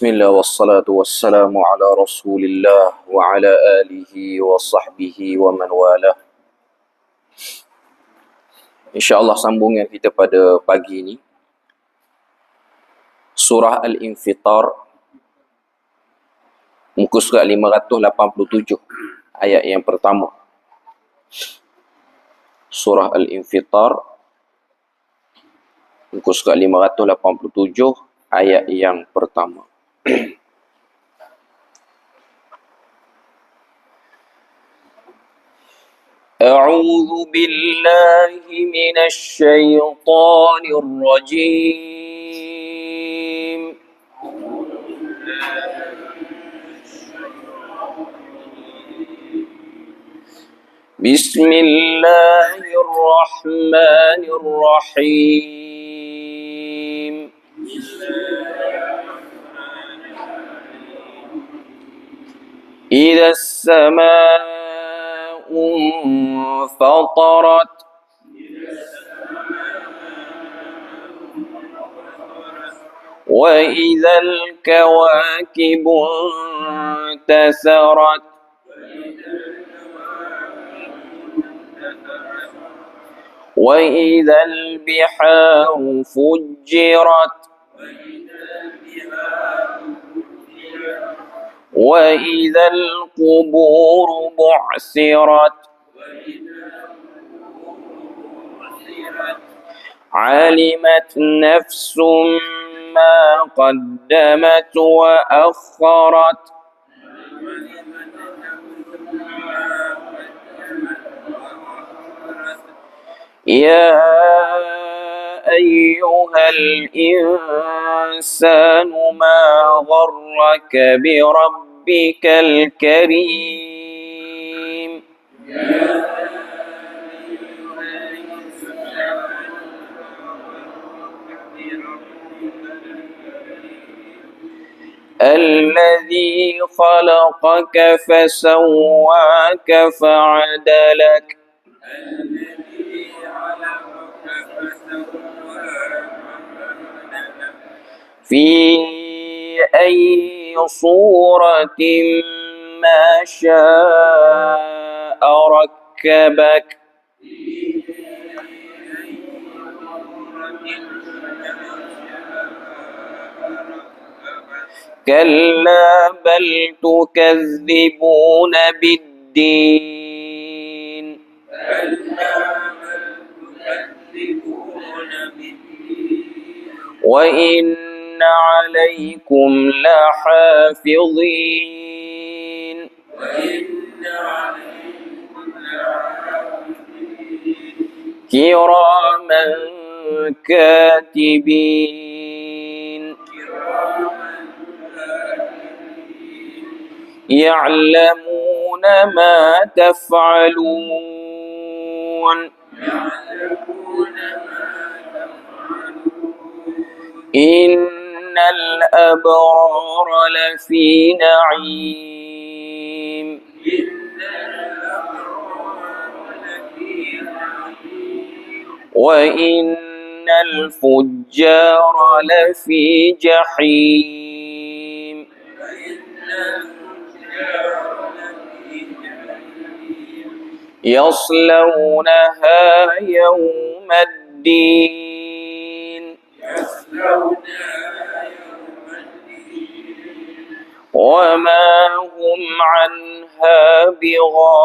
Bismillah wassalatu wassalamu ala rasulillah wa ala alihi wa sahbihi wa man wala InsyaAllah sambungan kita pada pagi ini. Surah Al-Infitar Muka surat 587 Ayat yang pertama. Surah Al-Infitar Muka surat 587 Ayat yang pertama. أعوذ بالله من الشيطان الرجيم. بسم الله الرحمن الرحيم. إذا السماء انفطرت وإذا الكواكب انتثرت وإذا البحار فجرت وإذا القبور بعثرت. علمت نفس ما قدمت وأخرت يا أيها الإنسان ما غرك بربك الكريم الذي خلقك فسواك فعدلك. في أي صورة ما شاء ركبك. كلا بل تكذبون بالدين وإن عليكم لحافظين كراما كاتبين يعلمون ما تفعلون. إن الأبرار لفي نعيم. وإن الفجار لفي جحيم. يصلونها يوم الدين. وما هم عنها بغائبين.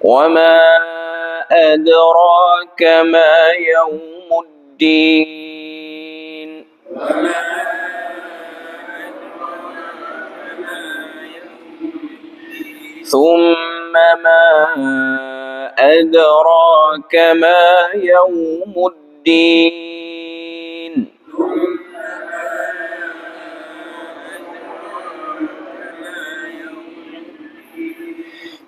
وما أدراك ما يوم الدين. ثم ما أدراك ما يوم الدين.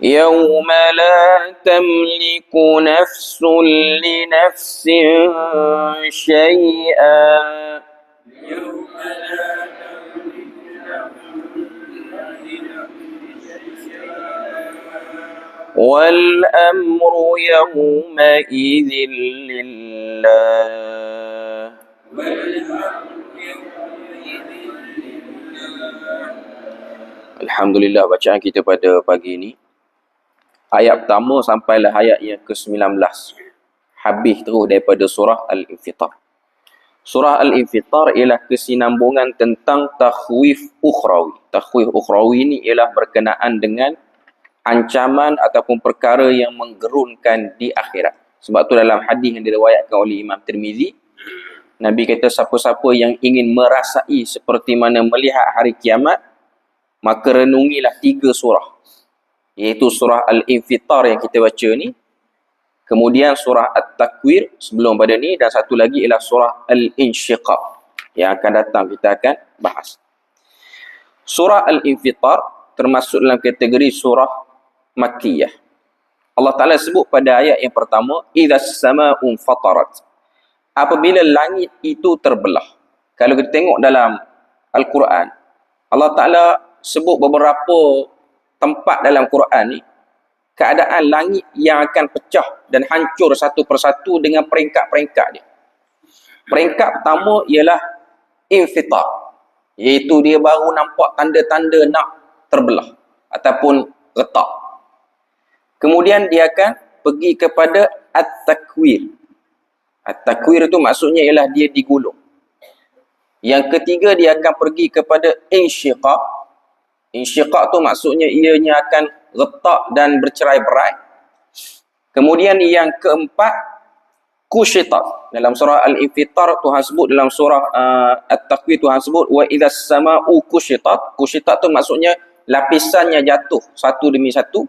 يوم لا تملك نفس لنفس شيئا والأمر يومئذ لله Alhamdulillah bacaan kita pada pagi ini ayat pertama sampailah ayat yang ke-19 habis terus daripada surah Al-Infitar Surah Al-Infitar ialah kesinambungan tentang takhwif ukhrawi. Takhwif ukhrawi ini ialah berkenaan dengan ancaman ataupun perkara yang menggerunkan di akhirat. Sebab tu dalam hadis yang diriwayatkan oleh Imam Tirmizi, Nabi kata siapa-siapa yang ingin merasai seperti mana melihat hari kiamat, maka renungilah tiga surah iaitu surah Al-Infitar yang kita baca ni. Kemudian surah At-Takwir sebelum pada ni dan satu lagi ialah surah Al-Inshiqaq yang akan datang. Kita akan bahas. Surah Al-Infitar termasuk dalam kategori surah Makkiyah. Allah Ta'ala sebut pada ayat yang pertama Iza sama'un fatarat. Apabila langit itu terbelah kalau kita tengok dalam Al-Quran Allah Ta'ala sebut beberapa tempat dalam Quran ni keadaan langit yang akan pecah dan hancur satu persatu dengan peringkat-peringkat dia. Peringkat pertama ialah infitar. Iaitu dia baru nampak tanda-tanda nak terbelah ataupun retak. Kemudian dia akan pergi kepada at-takwir. At-takwir itu maksudnya ialah dia digulung. Yang ketiga dia akan pergi kepada insyiqaq. Insyiqaq tu maksudnya ianya akan retak dan bercerai-berai. Kemudian yang keempat, kusyitat. Dalam surah Al-Infitar, Tuhan sebut dalam surah uh, At-Taqwi, Tuhan sebut, wa idha sama'u kusyitat. Kusyitat tu maksudnya lapisannya jatuh satu demi satu.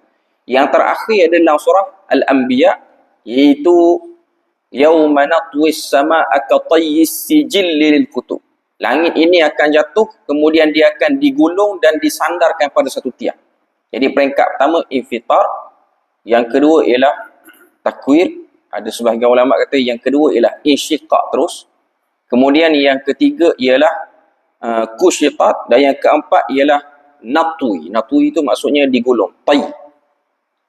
Yang terakhir adalah surah Al-Anbiya, iaitu yauma natwis sama'a ka tayyis sijilli lil kutub. Langit ini akan jatuh, kemudian dia akan digulung dan disandarkan pada satu tiang. Jadi peringkat pertama infitar, yang kedua ialah takwir. Ada sebahagian ulama kata yang kedua ialah insyiqaq terus. Kemudian yang ketiga ialah uh, kusyitat dan yang keempat ialah natui. Natui itu maksudnya digulung, tay.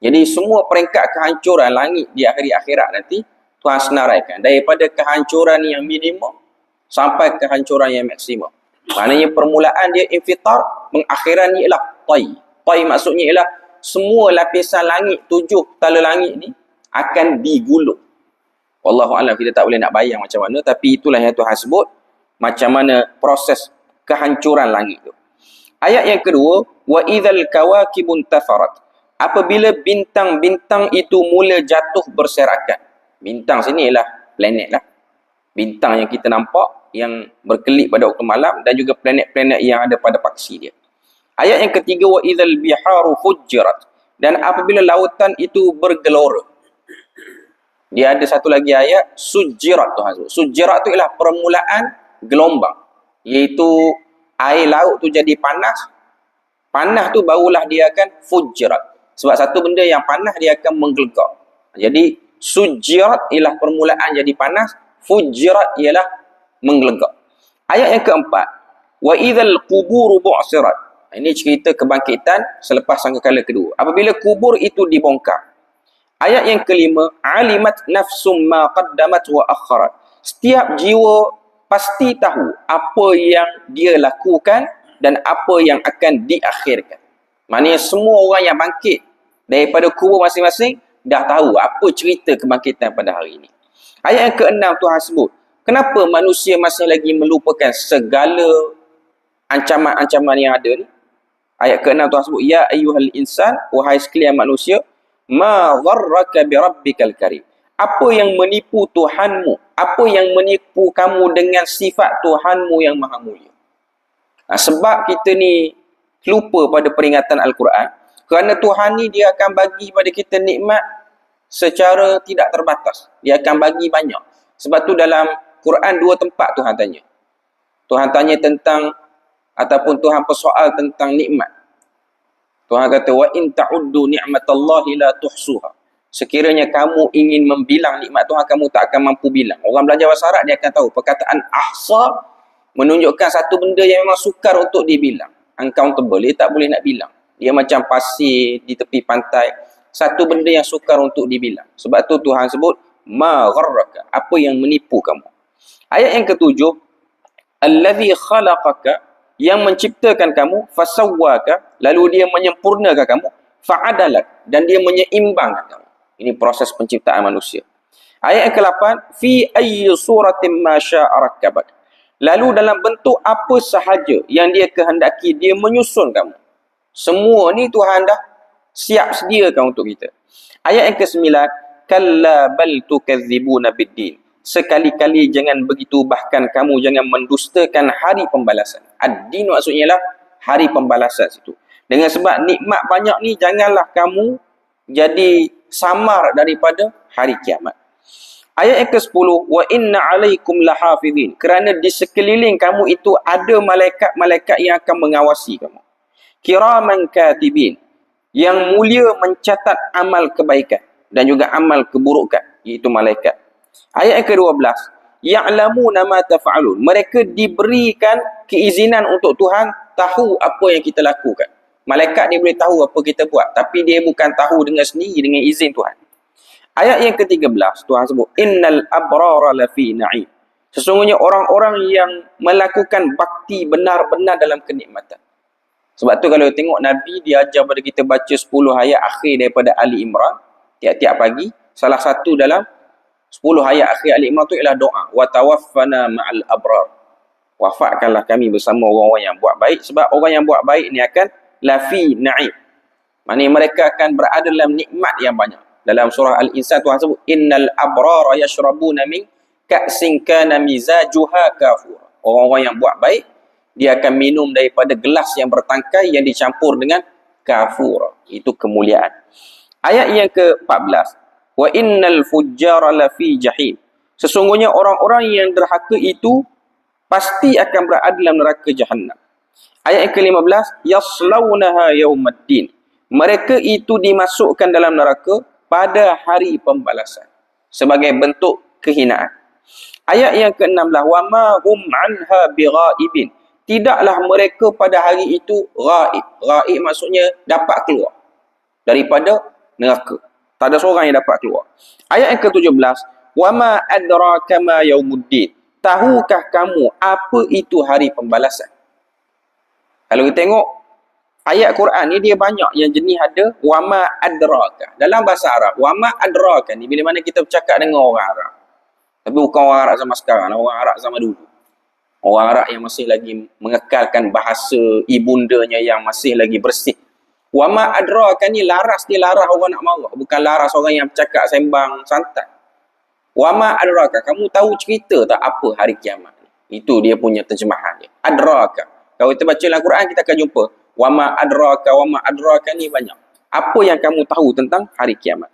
Jadi semua peringkat kehancuran langit di akhir akhirat nanti Tuhan senaraikan daripada kehancuran yang minimum sampai kehancuran yang maksimum. Maknanya permulaan dia infitar, pengakhiran ialah tay. Tay maksudnya ialah semua lapisan langit, tujuh tala langit ni akan digulung. Wallahu alam kita tak boleh nak bayang macam mana tapi itulah yang Tuhan sebut macam mana proses kehancuran langit tu. Ayat yang kedua, wa idzal kawakibun tafarat. Apabila bintang-bintang itu mula jatuh berserakan. Bintang sini ialah planet lah. Bintang yang kita nampak yang berkelip pada waktu malam dan juga planet-planet yang ada pada paksi dia. Ayat yang ketiga wa idzal biharu fujjirat dan apabila lautan itu bergelora. Dia ada satu lagi ayat sujirat Tuhan. Sujirat tu ialah permulaan gelombang iaitu air laut tu jadi panas. Panas tu barulah dia akan fujirat. Sebab satu benda yang panas dia akan menggelegak. Jadi sujirat ialah permulaan jadi panas, fujirat ialah menggelegak. Ayat yang keempat wa idzal quburu bu'sirat ini cerita kebangkitan selepas sangkakala kedua. Apabila kubur itu dibongkar. Ayat yang kelima, alimat nafsum ma qaddamat wa akharat. Setiap jiwa pasti tahu apa yang dia lakukan dan apa yang akan diakhirkan. Maknanya semua orang yang bangkit daripada kubur masing-masing dah tahu apa cerita kebangkitan pada hari ini. Ayat yang keenam Tuhan sebut, kenapa manusia masih lagi melupakan segala ancaman-ancaman yang ada ni? Ayat ke-6 Tuhan sebut ya ayyuhal insan wahai sekalian manusia ma gharraka bi rabbikal karim. Apa yang menipu Tuhanmu? Apa yang menipu kamu dengan sifat Tuhanmu yang maha mulia? Nah, sebab kita ni lupa pada peringatan Al-Quran kerana Tuhan ni dia akan bagi pada kita nikmat secara tidak terbatas. Dia akan bagi banyak. Sebab tu dalam Quran dua tempat Tuhan tanya. Tuhan tanya tentang ataupun Tuhan persoal tentang nikmat. Tuhan kata wa in ta'uddu ni'matallahi la tuhsuha. Sekiranya kamu ingin membilang nikmat Tuhan kamu tak akan mampu bilang. Orang belajar bahasa Arab dia akan tahu perkataan ahsa menunjukkan satu benda yang memang sukar untuk dibilang. Uncountable, dia tak boleh nak bilang. Dia macam pasir di tepi pantai. Satu benda yang sukar untuk dibilang. Sebab tu Tuhan sebut ma gharraka, apa yang menipu kamu. Ayat yang ketujuh, allazi khalaqaka yang menciptakan kamu fasawwaka lalu dia menyempurnakan kamu fa'adalak dan dia menyeimbangkan kamu. Ini proses penciptaan manusia. Ayat yang ke-8, fi ayyi suratin ma syaa Lalu dalam bentuk apa sahaja yang dia kehendaki dia menyusun kamu. Semua ni Tuhan dah siap sediakan untuk kita. Ayat yang ke-9, kalla bal tukadzibuna biddin. Sekali-kali jangan begitu bahkan kamu jangan mendustakan hari pembalasan. Ad-din maksudnya lah hari pembalasan situ. Dengan sebab nikmat banyak ni janganlah kamu jadi samar daripada hari kiamat. Ayat yang ke-10, wa inna alaikum lahafizin. Kerana di sekeliling kamu itu ada malaikat-malaikat yang akan mengawasi kamu. Kiraman katibin. Yang mulia mencatat amal kebaikan dan juga amal keburukan, iaitu malaikat. Ayat yang ke-12, ya'lamuna ma taf'alun. Mereka diberikan keizinan untuk Tuhan tahu apa yang kita lakukan. Malaikat dia boleh tahu apa kita buat, tapi dia bukan tahu dengan sendiri dengan izin Tuhan. Ayat yang ke-13 Tuhan sebut innal abrara lafi na'im. Sesungguhnya orang-orang yang melakukan bakti benar-benar dalam kenikmatan. Sebab tu kalau tengok Nabi dia ajar pada kita baca 10 ayat akhir daripada Ali Imran tiap-tiap pagi. Salah satu dalam 10 ayat akhir Ali Imran tu ialah doa wa tawaffana ma'al abrar. Wafatkanlah kami bersama orang-orang yang buat baik sebab orang yang buat baik ni akan lafi na'im. Maksudnya mereka akan berada dalam nikmat yang banyak dalam surah Al-Insan Tuhan sebut innal abrara yashrabuna min ka'sin kana mizajuha kafur. Orang-orang yang buat baik dia akan minum daripada gelas yang bertangkai yang dicampur dengan kafur. Itu kemuliaan. Ayat yang ke-14. Wa innal fujjara lafi jahim. Sesungguhnya orang-orang yang derhaka itu pasti akan berada dalam neraka jahannam. Ayat yang ke-15, yaslaunaha yaumaddin. Mereka itu dimasukkan dalam neraka pada hari pembalasan sebagai bentuk kehinaan. Ayat yang ke-16 wa ma hum anha bighaibin. Tidaklah mereka pada hari itu ghaib. Ghaib maksudnya dapat keluar daripada neraka. Tak ada seorang yang dapat keluar. Ayat yang ke-17 wa ma adraka ma yaumuddin. Tahukah kamu apa itu hari pembalasan? Kalau kita tengok ayat Quran ni dia banyak yang jenis ada wama adraka. Dalam bahasa Arab, wama adraka ni bila mana kita bercakap dengan orang Arab. Tapi bukan orang Arab zaman sekarang, orang Arab zaman dulu. Orang Arab yang masih lagi mengekalkan bahasa ibundanya yang masih lagi bersih. Wama adraka ni laras dia laras orang nak marah, bukan laras orang yang bercakap sembang santai. Wama adraka, kamu tahu cerita tak apa hari kiamat ni? Itu dia punya terjemahan dia. Adraka. Kalau kita baca dalam Quran kita akan jumpa wama adraka wama adraka ni banyak. Apa yang kamu tahu tentang hari kiamat?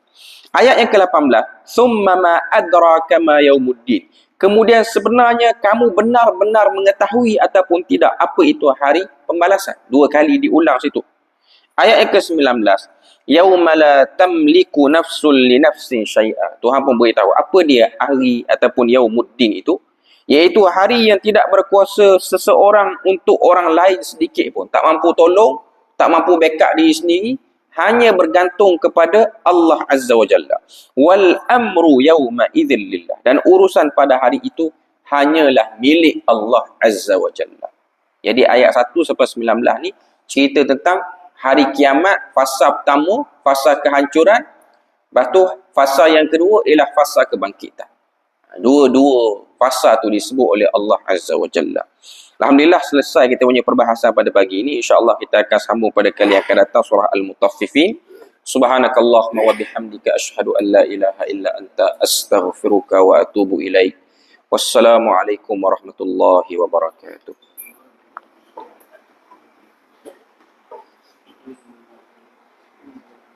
Ayat yang ke-18, summa ma adraka ma yaumuddin. Kemudian sebenarnya kamu benar-benar mengetahui ataupun tidak apa itu hari pembalasan. Dua kali diulang situ. Ayat yang ke-19, yauma la tamliku nafsun li nafsin syai'a. Tuhan pun beritahu apa dia hari ataupun yaumuddin itu iaitu hari yang tidak berkuasa seseorang untuk orang lain sedikit pun tak mampu tolong tak mampu backup diri sendiri hanya bergantung kepada Allah Azza wa Jalla. Wal amru yawma idzin lillah. Dan urusan pada hari itu hanyalah milik Allah Azza wa Jalla. Jadi ayat 1 sampai 19 ni cerita tentang hari kiamat fasa pertama fasa kehancuran. Lepas tu fasa yang kedua ialah fasa kebangkitan. Dua-dua fasa tu disebut oleh Allah Azza wa Jalla. Alhamdulillah selesai kita punya perbahasan pada pagi ini. InsyaAllah kita akan sambung pada kali yang akan datang surah Al-Mutaffifin. Subhanakallahumma wa bihamdika ashhadu an la ilaha illa anta astaghfiruka wa atubu ilaik. Wassalamualaikum warahmatullahi wabarakatuh.